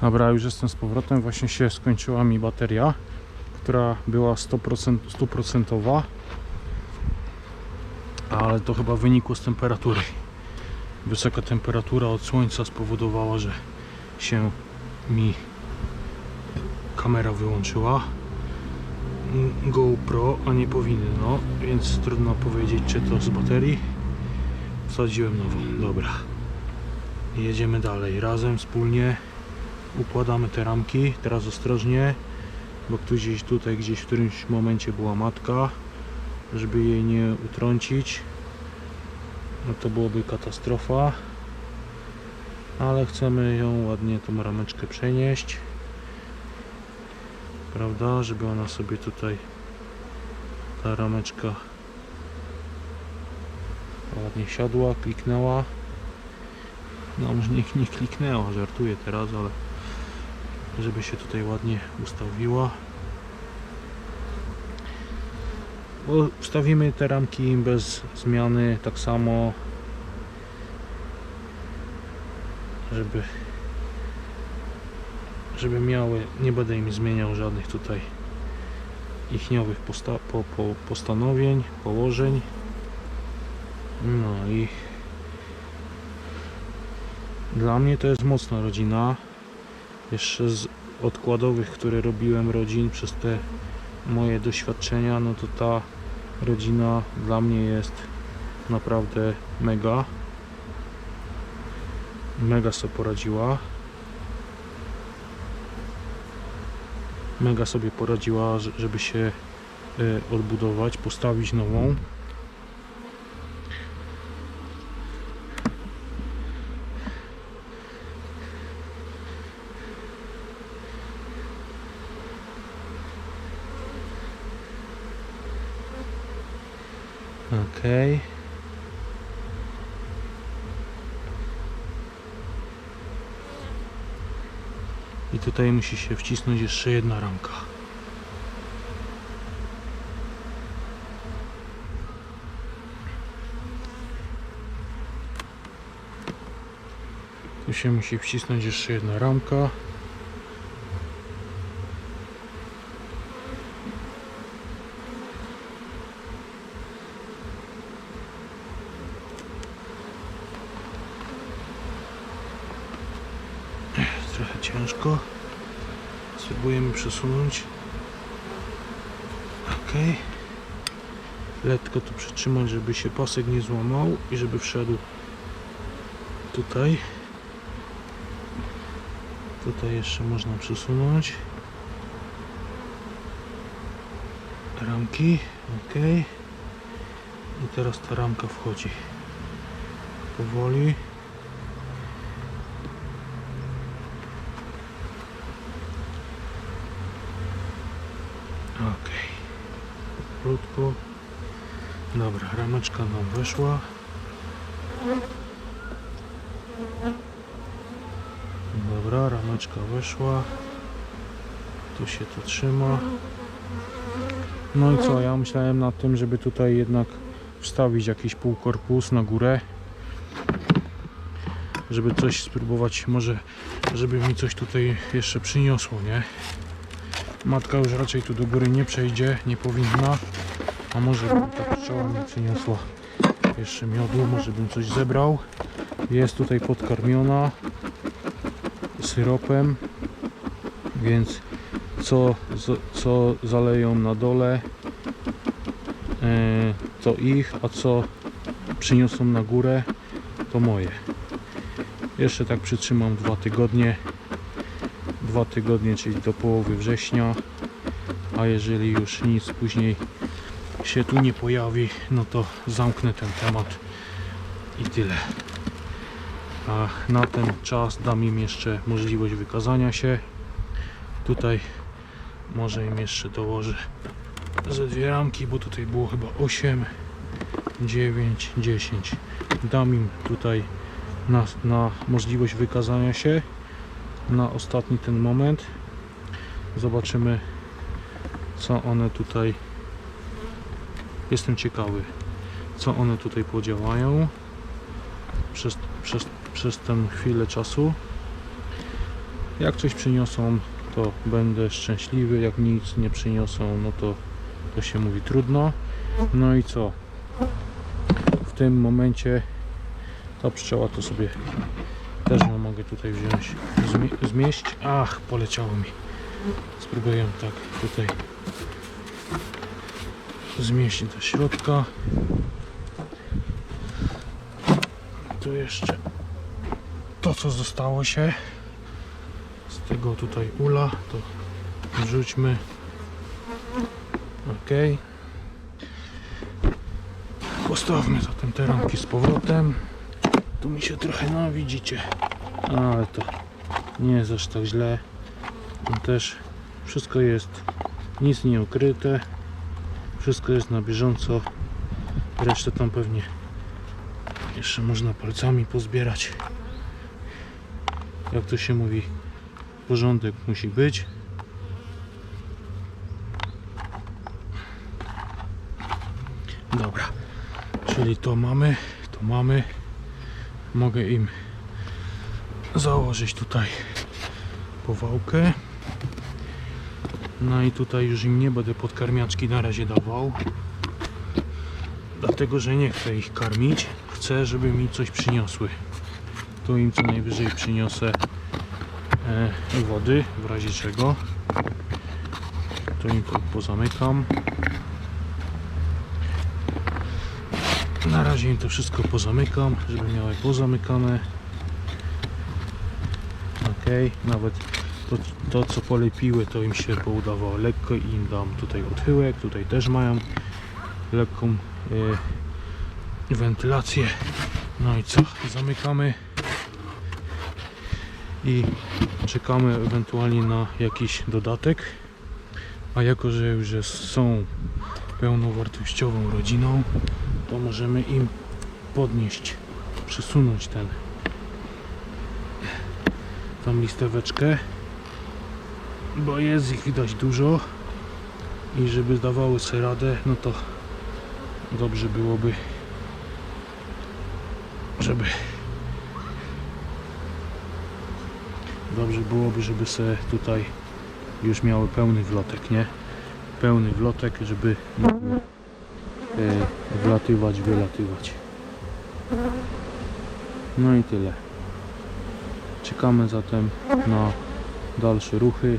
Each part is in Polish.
Dobra, już jestem z powrotem. Właśnie się skończyła mi bateria, która była 100%, 100%, ale to chyba wynikło z temperatury. Wysoka temperatura od słońca spowodowała, że się mi kamera wyłączyła. GoPro, a nie powinno, więc trudno powiedzieć, czy to z baterii. Wsadziłem nową, dobra. Jedziemy dalej, razem, wspólnie układamy te ramki. Teraz ostrożnie, bo tu gdzieś tutaj, gdzieś w którymś momencie była matka, żeby jej nie utrącić. No to byłoby katastrofa. Ale chcemy ją ładnie tą rameczkę przenieść. Prawda, żeby ona sobie tutaj ta rameczka ładnie siadła, kliknęła. No może nie, nie kliknęła, żartuję teraz, ale żeby się tutaj ładnie ustawiła. Bo Wstawimy te ramki bez zmiany, tak samo żeby żeby miały, nie będę im zmieniał żadnych tutaj ichniowych posta po, po, postanowień, położeń no i dla mnie to jest mocna rodzina jeszcze z odkładowych, które robiłem rodzin przez te moje doświadczenia, no to ta rodzina dla mnie jest naprawdę mega. Mega sobie poradziła. Mega sobie poradziła, żeby się y, odbudować, postawić nową Okej. I tutaj musi się wcisnąć jeszcze jedna ramka. Tu się musi wcisnąć jeszcze jedna ramka. Trochę ciężko. Spróbujemy przesunąć. Ok. Letko tu przytrzymać, żeby się pasek nie złamał i żeby wszedł tutaj. Tutaj jeszcze można przesunąć. Ramki. Ok. I teraz ta ramka wchodzi. Powoli. Ok. Krótko. Dobra, rameczka nam weszła. Dobra, rameczka weszła. Tu się to trzyma. No i co, ja myślałem nad tym, żeby tutaj jednak wstawić jakiś półkorpus na górę. Żeby coś spróbować, może żeby mi coś tutaj jeszcze przyniosło, nie? Matka już raczej tu do góry nie przejdzie, nie powinna. A może by ta pszczoła mi przyniosła jeszcze miodu, może bym coś zebrał. Jest tutaj podkarmiona syropem, więc co, co zaleją na dole, e, to ich, a co przyniosą na górę, to moje. Jeszcze tak przytrzymam dwa tygodnie dwa tygodnie, czyli do połowy września. A jeżeli już nic później się tu nie pojawi, no to zamknę ten temat i tyle. A na ten czas dam im jeszcze możliwość wykazania się. Tutaj może im jeszcze dołożę ze dwie ramki, bo tutaj było chyba 8, 9, 10. Dam im tutaj na, na możliwość wykazania się na ostatni ten moment. Zobaczymy, co one tutaj. Jestem ciekawy, co one tutaj podziałają przez, przez, przez tę chwilę czasu. Jak coś przyniosą, to będę szczęśliwy. Jak nic nie przyniosą, no to to się mówi trudno. No i co? W tym momencie ta pszczoła to sobie mogę tutaj wziąć, zmie- zmieść. Ach, poleciało mi. Spróbuję tak tutaj zmieścić do środka. Tu jeszcze to, co zostało się z tego tutaj ula, to wrzućmy. Ok. Postawmy zatem te ramki z powrotem. Tu mi się trochę, no widzicie, ale to nie jest aż tak źle. Tu też wszystko jest, nic nie ukryte. Wszystko jest na bieżąco. Resztę tam pewnie jeszcze można palcami pozbierać. Jak to się mówi, porządek musi być. Dobra, czyli to mamy, to mamy. Mogę im założyć tutaj powałkę. No i tutaj już im nie będę podkarmiaczki na razie dawał. Dlatego, że nie chcę ich karmić. Chcę, żeby mi coś przyniosły. Tu im co najwyżej przyniosę e, wody, w razie czego. Tu im to pozamykam. Na razie im to wszystko pozamykam, żeby miały pozamykane. Nawet to, to co polepiły to im się poudawało lekko i im dam tutaj odchyłek, tutaj też mają lekką e, wentylację. No i co? Zamykamy i czekamy ewentualnie na jakiś dodatek. A jako, że już są pełnowartościową rodziną, to możemy im podnieść, przesunąć ten tą listeweczkę, bo jest ich widać dużo i żeby dawały sobie radę, no to dobrze byłoby, żeby dobrze byłoby, żeby sobie tutaj już miały pełny wlotek, nie? Pełny wlotek, żeby mogły e, wlatywać, wylatywać. No i tyle. Czekamy zatem na dalsze ruchy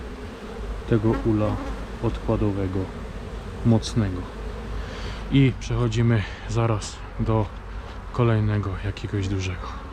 tego ula odkładowego mocnego. I przechodzimy zaraz do kolejnego jakiegoś dużego.